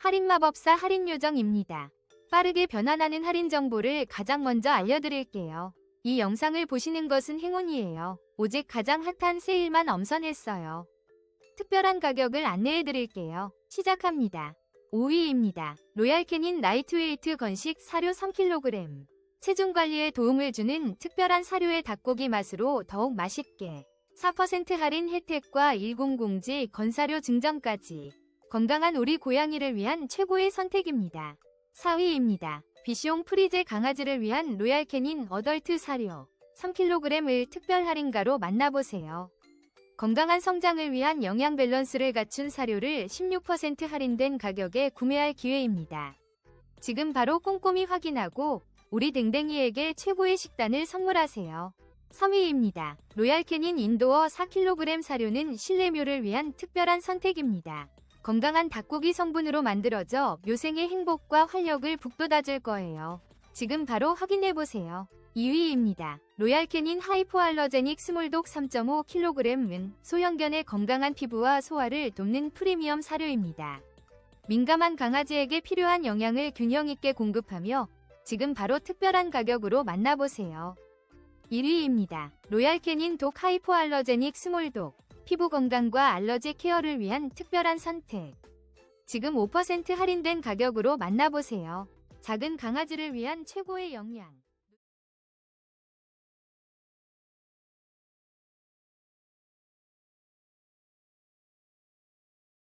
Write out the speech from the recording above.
할인 마법사 할인 요정입니다. 빠르게 변환하는 할인 정보를 가장 먼저 알려드릴게요. 이 영상을 보시는 것은 행운이에요. 오직 가장 핫한 세일만 엄선했어요. 특별한 가격을 안내해드릴게요. 시작합니다. 5위입니다. 로얄 캐닌 라이트웨이트 건식 사료 3kg. 체중 관리에 도움을 주는 특별한 사료의 닭고기 맛으로 더욱 맛있게. 4% 할인 혜택과 100지 건사료 증정까지. 건강한 우리 고양이를 위한 최고의 선택입니다. 4위입니다. 비숑 프리제 강아지를 위한 로얄 캐닌 어덜트 사료 3kg을 특별 할인가로 만나보세요. 건강한 성장을 위한 영양 밸런스를 갖춘 사료를 16% 할인된 가격에 구매할 기회입니다. 지금 바로 꼼꼼히 확인하고 우리 댕댕이에게 최고의 식단을 선물하세요. 3위입니다. 로얄 캐닌 인도어 4kg 사료는 실내묘를 위한 특별한 선택입니다. 건강한 닭고기 성분으로 만들어져 묘생의 행복과 활력을 북돋아줄 거예요. 지금 바로 확인해보세요. 2위입니다. 로얄 캐닌 하이포알러제닉 스몰독 3.5kg은 소형견의 건강한 피부와 소화를 돕는 프리미엄 사료입니다. 민감한 강아지에게 필요한 영양을 균형 있게 공급하며 지금 바로 특별한 가격으로 만나보세요. 1위입니다. 로얄 캐닌 독 하이포알러제닉 스몰독 피부 건강과 알러지 케어를 위한 특별한 선택. 지금 5% 할인된 가격으로 만나보세요. 작은 강아지를 위한 최고의 영양.